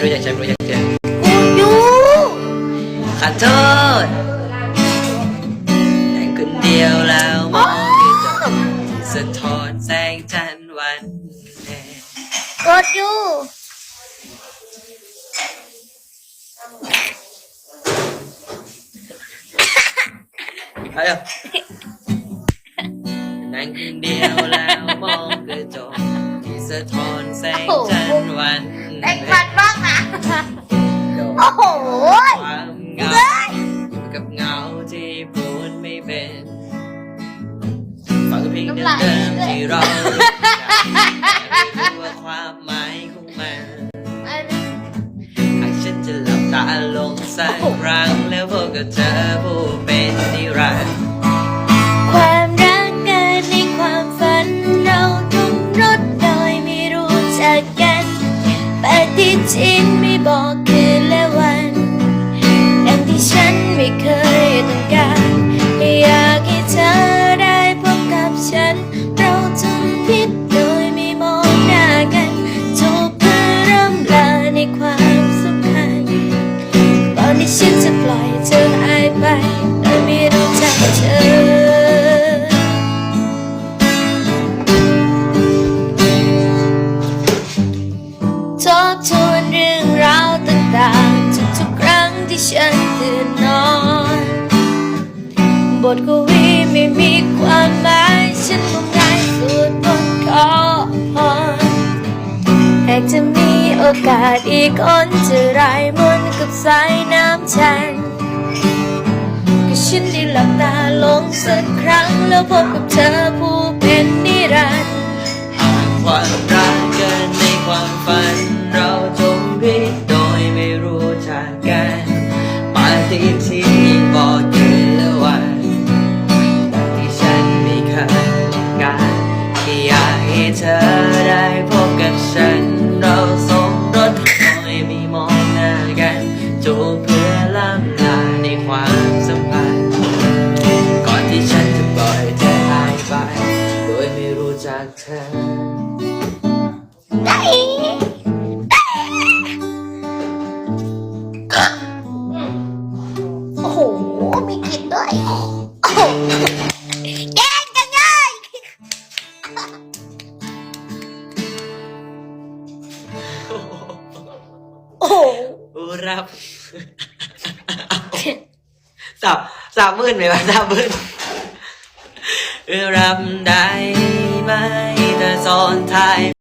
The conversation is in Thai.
ไม่รู้จักฉันไม่รู้จักเธอกูอยู่ขอโทษแต่คนเดียวแล้วมองคือจบสะท้อนแสงจันทร์วันแดงกดอยู่ไปเร็วนั่งคนเดียวแล้วมองกระจกที่สะท้อนแสงจันทร์ ไม่เป็นฟังเพลงเดิมๆที่เรารู้จักแต่ไม่รู้ว่าความหมายของมันหากฉันจะหลับตาลงสักครั้งแล้วพบกับเธอผู้เป็นนิรันดร์ความรักเกิดในความฝันเราทุกรถโดยไม่รู้จักกันปฏิทินไม่บอก ฉันตื่นนอน บทกวีไม่มีความหมายฉันคงได้สวดบทขอพรหากจะมีโอกาสอีกคนจะรายมนกับสายน้ำฉันก็ฉันได้หลับตาลงสักครั้งแล้วพบกับเธอผู้เป็น ทินบอกคืนละวันแต่ที่ฉันไม่เคยต้องการแค่อยากให้เธอได้พบกับฉัน เราสมรสโดยไม่มองหน้ากันจูบเพื่อล่ำลาในความสัมพันธ์ ก่อนที่ฉันจะปล่อยเธอหายไปโดยไม่รู้จักเธอ มีกลิ่นด้วยโอ้โหแกงกันเลยโอ้โหรับสับสับมื่นไหมวะสับมื่นรับได้ไหมเธอซ้อนท้าย